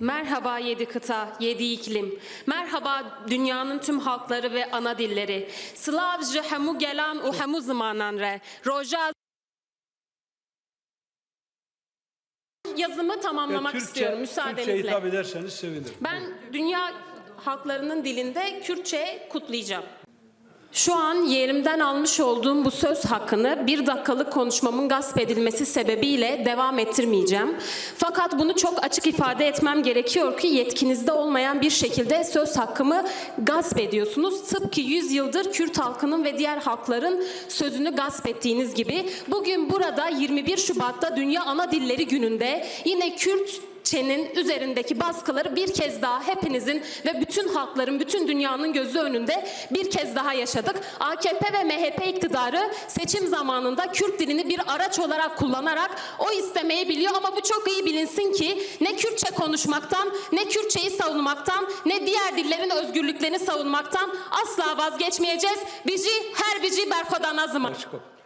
Merhaba yedi kıta, yedi iklim. Merhaba dünyanın tüm halkları ve ana dilleri. Slav ji hemu gelan u hemu zamanan re. Roja yazımı tamamlamak istiyorum Türkçe müsaadenizle. hitap ederseniz sevinirim. Ben dünya halklarının dilinde Kürtçe kutlayacağım. Şu an yerimden almış olduğum bu söz hakkını bir dakikalık konuşmamın gasp edilmesi sebebiyle devam ettirmeyeceğim. Fakat bunu çok açık ifade etmem gerekiyor ki yetkinizde olmayan bir şekilde söz hakkımı gasp ediyorsunuz. Tıpkı 100 yıldır Kürt halkının ve diğer halkların sözünü gasp ettiğiniz gibi bugün burada 21 Şubat'ta Dünya Ana Dilleri Günü'nde yine Kürt Çenin üzerindeki baskıları bir kez daha hepinizin ve bütün halkların, bütün dünyanın gözü önünde bir kez daha yaşadık. AKP ve MHP iktidarı seçim zamanında Kürt dilini bir araç olarak kullanarak o istemeyi biliyor ama bu çok iyi bilinsin ki ne Kürtçe konuşmaktan, ne Kürtçeyi savunmaktan, ne diğer dillerin özgürlüklerini savunmaktan asla vazgeçmeyeceğiz. Bizi her bici berkodan. Çıkıp.